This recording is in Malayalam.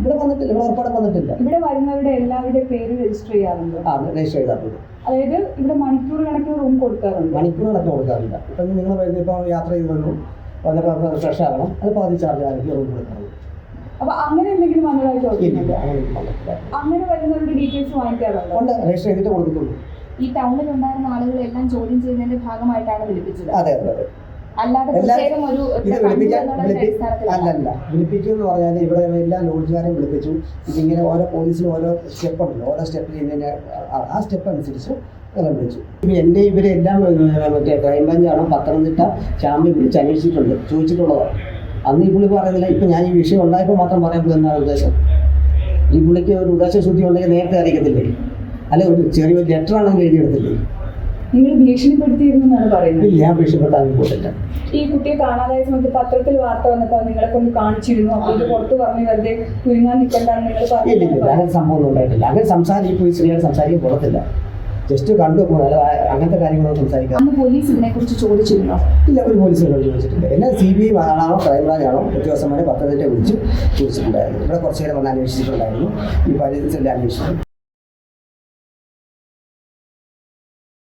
ഇവിടെ വന്നിട്ടില്ല ഇവിടെ ഉറപ്പാടെ വന്നിട്ടില്ല. ഇവിടെ വരുന്നവരുടെ എല്ലാവരുടെ പേര് രജിസ്റ്റർ ചെയ്യാറുണ്ട്. ആ രജിസ്റ്റർ ചെയ്താറുണ്ട് അതായത് ഇവിടെ മണിക്കൂർ കണക്കിന് റൂം കൊടുക്കാറുണ്ട്. മണിക്കൂർ കണക്ക് കൊടുക്കാറില്ല. ഇപ്പം നിങ്ങൾ വരുന്ന ഇപ്പോൾ യാത്ര ചെയ്ത് വന്നു വന്നപ്പോൾ ഫ്രഷ് ആകണം അത് പകുതി ചാർജ് ആയിരിക്കും റൂം കൊടുക്കണം അപ്പൊ അങ്ങനെ എന്തെങ്കിലും വന്നതായിട്ട് അങ്ങനെ വരുന്നവരുടെ ഡീറ്റെയിൽസ് വാങ്ങിക്കാറുണ്ട്? രജിസ്റ്റർ ചെയ്തിട്ട് കൊടുക്കുന്നുള്ളൂ ഈ ടൗണിൽ ഉണ്ടായിരുന്ന ആളുകളെല്ലാം ചോദ്യം ചെയ്യുന്നതിന്റെ ഭാഗമായിട്ടാണ് വിളിപ്പിച്ചത്. അതെ അതെ. അല്ലല്ല. വിളിപ്പിക്കും എന്ന് പറഞ്ഞാൽ ഇവിടെ എല്ലാ ലോഡ്ജുകാരെയും വിളിപ്പിച്ചു. ഇതിങ്ങനെ ഓരോ പോലീസിന് ഓരോ സ്റ്റെപ്പ് ഉണ്ടല്ലോ ഓരോ സ്റ്റെപ്പ് ചെയ്യുന്നതിന് ആ- സ്റ്റെപ്പ് അനുസരിച്ച് അങ്ങനെ വിളിച്ചു. ഇപ്പം എന്നെ ഇവരെല്ലാം മറ്റേ ക്രൈംബ്രാഞ്ചാണോ പത്തനംതിട്ട ചാമ്പി വിളിച്ച് അന്വേഷിച്ചിട്ടുണ്ട്. ചോദിച്ചിട്ടുള്ളതാണ് അന്ന് ഈ പുള്ളി പറയുന്നില്ല ഇപ്പം ഞാൻ ഈ വിഷയം ഉണ്ടായപ്പോൾ മാത്രം പറയാൻ പോകുന്ന ഉദ്ദേശം? ഈ പുള്ളിക്ക് ഒരു ഉദ്ദേശ ശുദ്ധി ഉണ്ടെങ്കിൽ നേരത്തെ അറിയിക്കത്തില്ലേ? അല്ലെ ഒരു ചെറിയൊരു ലെറ്റർ ആണെങ്കിൽ എഴുതിയെടുത്തില്ലേ? നിങ്ങൾ ഭീഷണിപ്പെടുത്തിയിരുന്നു എന്നാണ് പറയുന്നത്. ഇല്ല ഞാൻ വിഷയപ്പെട്ടാൽ പോയില്ല ഈ കുട്ടിയെ കാണാതായ സമയത്ത് പത്രത്തിൽ വാർത്ത വന്നപ്പോൾ നിങ്ങളെ കൊണ്ട് കാണിച്ചിരുന്നു. അപ്പോൾ ഇത് പുറത്ത് പറഞ്ഞു വെറുതെ കുരുങ്ങാൻ നിൽക്കണ്ടെന്ന് നിങ്ങൾ പറഞ്ഞില്ല അങ്ങനെ സംഭവം ഉണ്ടായിട്ടില്ല. അങ്ങനെ സംസാരിക്കും പോയി സ്ത്രീകൾ സംസാരിക്കാൻ പോകത്തില്ല. ജസ്റ്റ് കണ്ടു അങ്ങനത്തെ കാര്യങ്ങളൊന്നും സംസാരിക്കാം അന്ന് പോലീസ് ഇതിനെക്കുറിച്ച് ചോദിച്ചിരുന്നോ? ഇല്ല ഒരു പോലീസിനോട് ചോദിച്ചിട്ടില്ല എന്നെ സി ബി ഐ ആണോ ക്രൈംബ്രാഞ്ച് ആണോ ഉദ്യോഗസ്ഥന്മാരെ പത്തനംതിട്ട വിളിച്ച് ചോദിച്ചിട്ടുണ്ടായിരുന്നു. ഇവിടെ കുറച്ച് നേരം വന്ന് അന്വേഷിച്ചിട്ടുണ്ടായിരുന്നു. ഈ പരിസരത്തിൽ അന്വേഷിച്ചു.